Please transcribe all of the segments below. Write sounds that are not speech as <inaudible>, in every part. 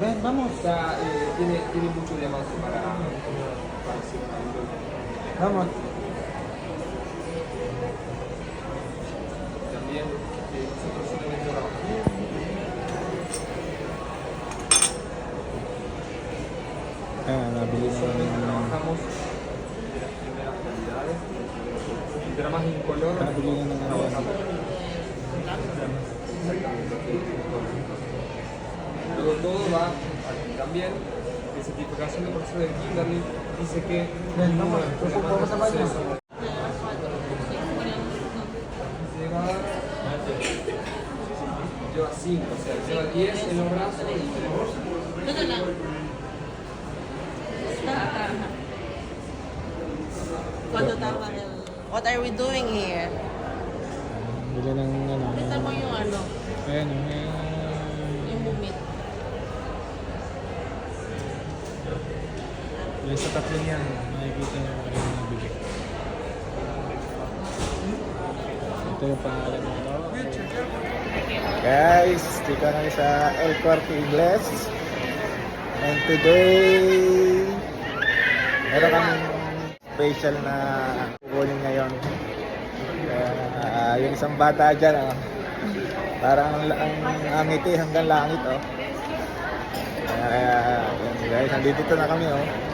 Ven, vamos. Sea, eh, tiene, tiene mucho diamante para, para hacer. Vamos. También eh, nosotros solamente trabajamos. Ah, na Solamente trabajamos de las primeras calidades. Pero más en color. Todo va aquí también. De certificación de profesor del Kimberly dice que a lleva, lleva 5, o sea, lleva 10 en los brazos y. What are we doing here? Ng ano. Mo yung ano, Ayan, yung... Yung sa tatlo niyan, makikita niyo ano yung nabili. Ito yung pangalan mo. Guys, dito kami sa El Corte Ingles. And today, meron kami special na kukunin ngayon. Ah, yung isang bata dyan, oh. parang ang, ang, ang ngiti hanggang langit. Oh. Yan guys, nandito na kami. Oh.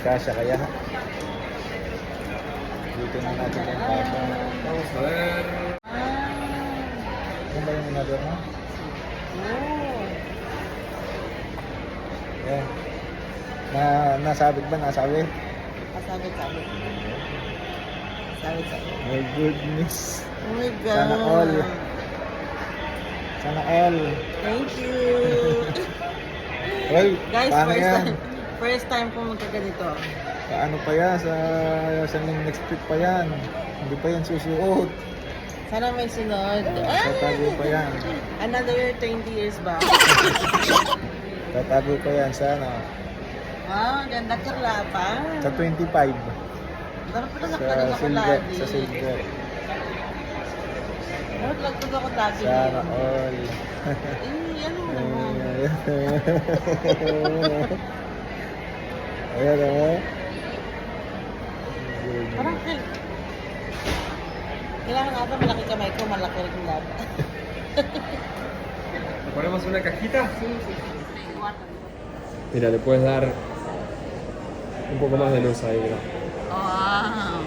Kasya kaya. Dito na natin yung kasya. A ver. Ano ba yung inador mo? Oh. Yan. Na, nasabit ba? Nasabit? Kasabit, sabit. Sabit, sabit. My goodness. Oh my God. Sana all. Sana all. Thank you. <laughs> Well, Guys, paano first yan? time, first time po magkaganito. Paano pa yan? Sa, sa next week pa yan. Hindi pa yan susuot. Sana may sunod. Ah! Tatago pa yan. Another 20 years back. <laughs> Tatago pa yan sa ano? Wow, ganda karlapa. Sa 25. Dapat pala Sa ako silver. lagi. Sa silver. Dapat ako lagi. Sana all. Eh, ano mo <laughs> naman? <laughs> Ayan o. Parang kay... Kailangan ata malaki kamay ko, malaki rin yung laba. ¿Le ponemos una cajita? Mira, le puedes dar un poco más de luz ahí, mira. Ah,